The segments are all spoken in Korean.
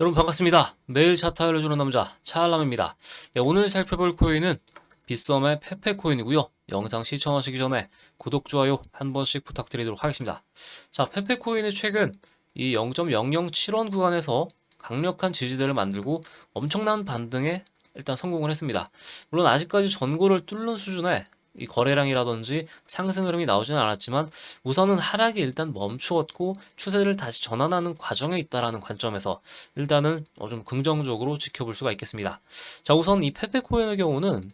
여러분 반갑습니다. 매일 차트 알려주는 남자 차알람입니다. 네, 오늘 살펴볼 코인은 빗썸의 페페 코인이고요. 영상 시청하시기 전에 구독, 좋아요 한 번씩 부탁드리도록 하겠습니다. 자, 페페 코인이 최근 이 0.007원 구간에서 강력한 지지대를 만들고 엄청난 반등에 일단 성공을 했습니다. 물론 아직까지 전고를 뚫는 수준의 이 거래량이라든지 상승 흐름이 나오지는 않았지만 우선은 하락이 일단 멈추었고 추세를 다시 전환하는 과정에 있다라는 관점에서 일단은 어, 좀 긍정적으로 지켜볼 수가 있겠습니다. 자, 우선 이 페페코인의 경우는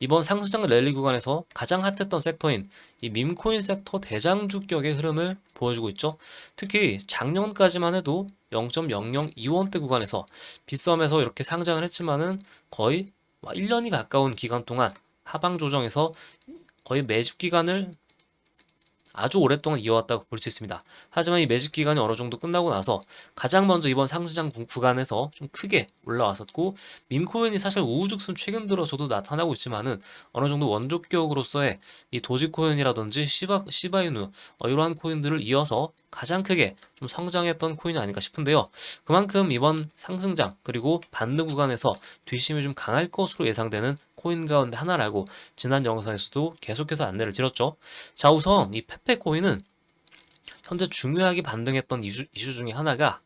이번 상승장 랠리 구간에서 가장 핫했던 섹터인 이 밈코인 섹터 대장주격의 흐름을 보여주고 있죠. 특히 작년까지만 해도 0.002원대 구간에서 빗썸에서 이렇게 상장을 했지만은 거의 1년이 가까운 기간 동안 하방 조정에서 거의 매집 기간을 아주 오랫동안 이어왔다고 볼 수 있습니다. 하지만 이 매집 기간이 어느 정도 끝나고 나서 가장 먼저 이번 상승장 구- 구간에서 좀 크게 올라왔었고 밈코인이 사실 우후죽순 최근 들어서도 나타나고 있지만은 어느 정도 원조 격으로서의 이 도지코인이라든지 시바 시바이누 어, 이러한 코인들을 이어서 가장 크게 좀 성장했던 코인이 아닌가 싶은데요. 그만큼 이번 상승장 그리고 반등 구간에서 뒷심이 좀 강할 것으로 예상되는 코인 가운데 하나라고 지난 영상에서도 계속해서 안내를 드렸죠. 자, 우선 이 페페 코인은 현재 중요하게 반등했던 이슈, 이슈 중에 하나가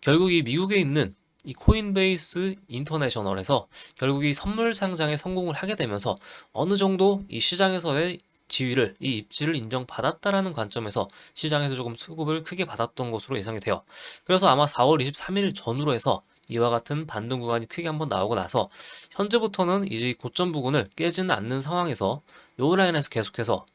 결국 이 미국에 있는 이 코인베이스 인터내셔널에서 결국 이 선물 상장에 성공을 하게 되면서 어느 정도 이 시장에서의 지위를 이 입지를 인정받았다라는 관점에서 시장에서 조금 수급을 크게 받았던 것으로 예상이 돼요. 그래서 아마 4월 23일 전후로 해서 이와 같은 반등 구간이 크게 한번 나오고 나서 현재부터는 이제 이 고점 부근을 깨지는 않는 상황에서 요 라인에서 계속해서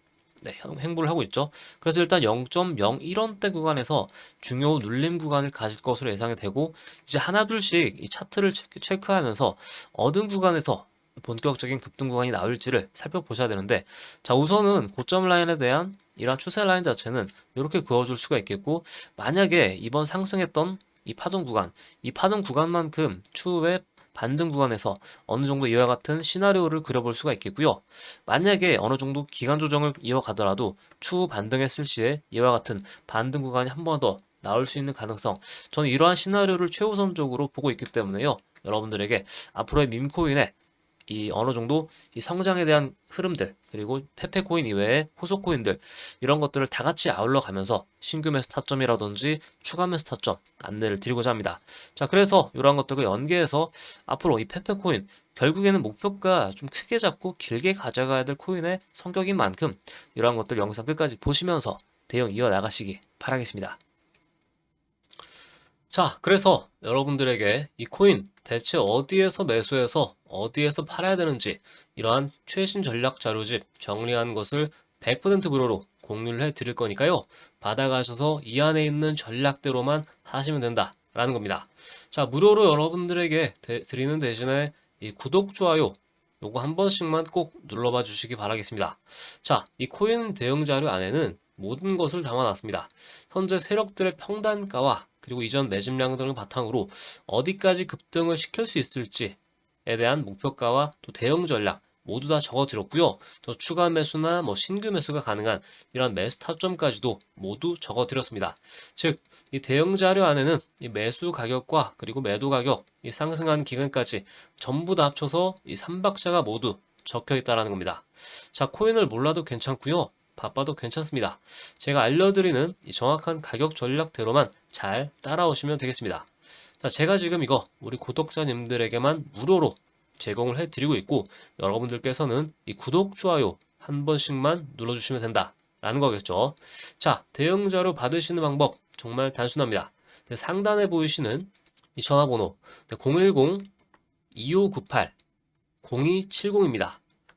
네, 행- 행보를 하고 있죠. 그래서 일단 0.01원대 구간에서 중요 눌림 구간을 가질 것으로 예상이 되고 이제 하나 둘씩 이 차트를 체크, 체크 하면서 얻은 구간에서 본격적인 급등 구간이 나올지를 살펴보셔야 되는데 자 우선은 고점 라인에 대한 이러한 추세 라인 자체는 이렇게 그어줄 수가 있겠고 만약에 이번 상승했던 이 파동 구간 이 파동 구간만큼 추후에 반등 구간에서 어느 정도 이와 같은 시나리오를 그려볼 수가 있겠고요. 만약에 어느 정도 기간 조정을 이어가더라도 추후 반등했을 시에 이와 같은 반등 구간이 한 번 더 나올 수 있는 가능성 저는 이러한 시나리오를 최우선적으로 보고 있기 때문에요. 여러분들에게 앞으로의 밈코인의 이 어느 정도 이 성장에 대한 흐름들 그리고 페페 코인 이외의 후속 코인들 이런 것들을 다 같이 아울러 가면서 신규 매수 타점이라든지 추가 매수 타점 안내를 드리고자 합니다. 자 그래서 이러한 것들과 연계해서 앞으로 이 페페 코인 결국에는 목표가 좀 크게 잡고 길게 가져가야 될 코인의 성격인 만큼 이러한 것들 영상 끝까지 보시면서 대응 이어 나가시기 바라겠습니다. 자, 그래서 여러분들에게 이 코인 대체 어디에서 매수해서 어디에서 팔아야 되는지 이러한 최신 전략 자료집 정리한 것을 100% 무료로 공유를 해 드릴 거니까요. 받아가셔서 이 안에 있는 전략대로만 하시면 된다라는 겁니다. 자, 무료로 여러분들에게 대- 드리는 대신에 이 구독, 좋아요 요거 한 번씩만 꼭 눌러봐 주시기 바라겠습니다. 자, 이 코인 대응 자료 안에는 모든 것을 담아놨습니다. 현재 세력들의 평단가와 그리고 이전 매집량 등을 바탕으로 어디까지 급등을 시킬 수 있을지에 대한 목표가와 또 대응 전략 모두 다 적어드렸고요. 또 추가 매수나 뭐 신규 매수가 가능한 이런 매수 타점까지도 모두 적어드렸습니다. 즉, 이 대응 자료 안에는 이 매수 가격과 그리고 매도 가격, 이 상승한 기간까지 전부 다 합쳐서 이 3박자가 모두 적혀 있다라는 겁니다. 자, 코인을 몰라도 괜찮고요. 바빠도 괜찮습니다. 제가 알려드리는 이 정확한 가격 전략대로만 잘 따라오시면 되겠습니다. 자, 제가 지금 이거 우리 구독자님들에게만 무료로 제공을 해드리고 있고 여러분들께서는 이 구독, 좋아요 한 번씩만 눌러주시면 된다 라는 거겠죠. 자, 대응 자료 받으시는 방법 정말 단순합니다. 네, 상단에 보이시는 이 전화번호 010-2598 0270입니다.